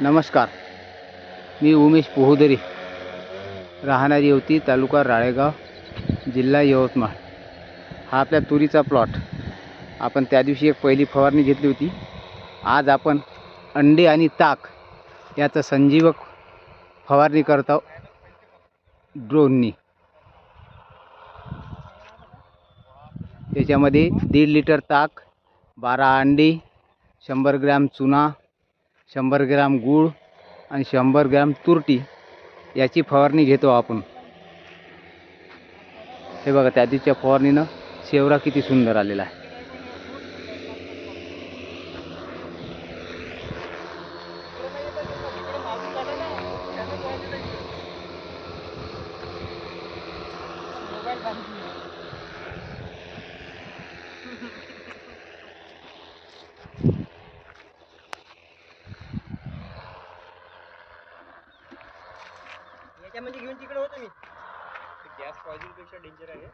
नमस्कार. मी उमेश पोहुदरी. राहणारी होती तालुका राळेगाव जिल्हा यवतमाळ. हा आपल्या तुरीचा प्लॉट आपण त्या दिवशी एक पहिली फवारणी घेतली होती. आज आपण अंडे आणि ताक याचं संजीवक फवारणी करत आहोत ड्रोननी. त्याच्यामध्ये दीड लिटर ताक बारा अंडी शंभर ग्रॅम चुना शंभर ग्रॅम गूळ आणि शंभर ग्रॅम तुरटी याची फवारणी घेतो आपण. हे बघा त्या दिवशीच्या फवारणीनं शेवरा किती सुंदर आलेला आहे. याच्यामध्ये घेऊन तिकडे होतो मी. गॅस पॉइझनपेक्षा डेंजर आहे.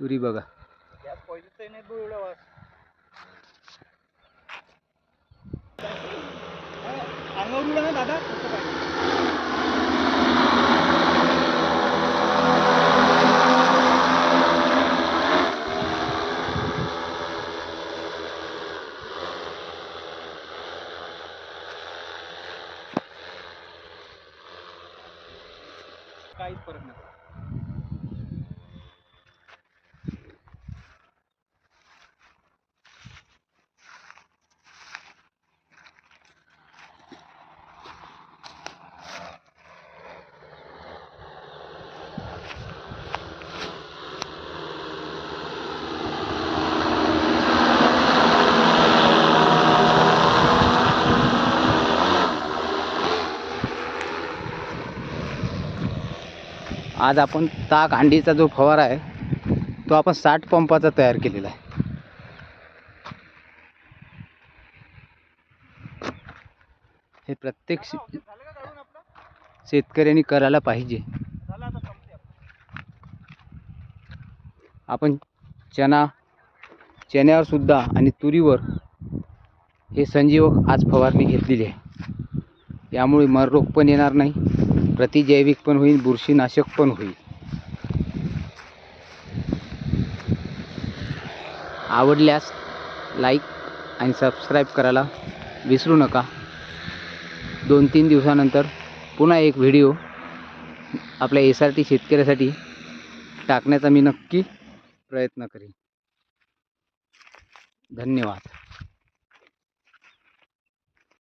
तुरी बघा. गॅस पॉइझनचा नाही बघ एवढा वास अंगावर उडला ना दादा काहीच फरक नाही आज आपण ताक अंडीचा जो फवारा आहे तो आपण साठ पंपाचा तयार केलेला आहे. हे प्रत्येक शेतकऱ्यांनी करायला पाहिजे. आपण चना चण्यावर सुद्धा आणि तुरीवर हे संजीवक आज फवारणी घेतलेली आहे. यामुळे मर रोग पण येणार नाही. प्रतिजैविक पण होईल बुरशीनाशक पण होईल. आवडल्यास लाईक आणि सबस्क्राईब करायला विसरू नका. दोन तीन दिवसानंतर पुन्हा एक व्हिडिओ आपल्या एस आर टी शेतकऱ्यासाठी टाकण्याचा मी नक्की प्रयत्न करीन. धन्यवाद.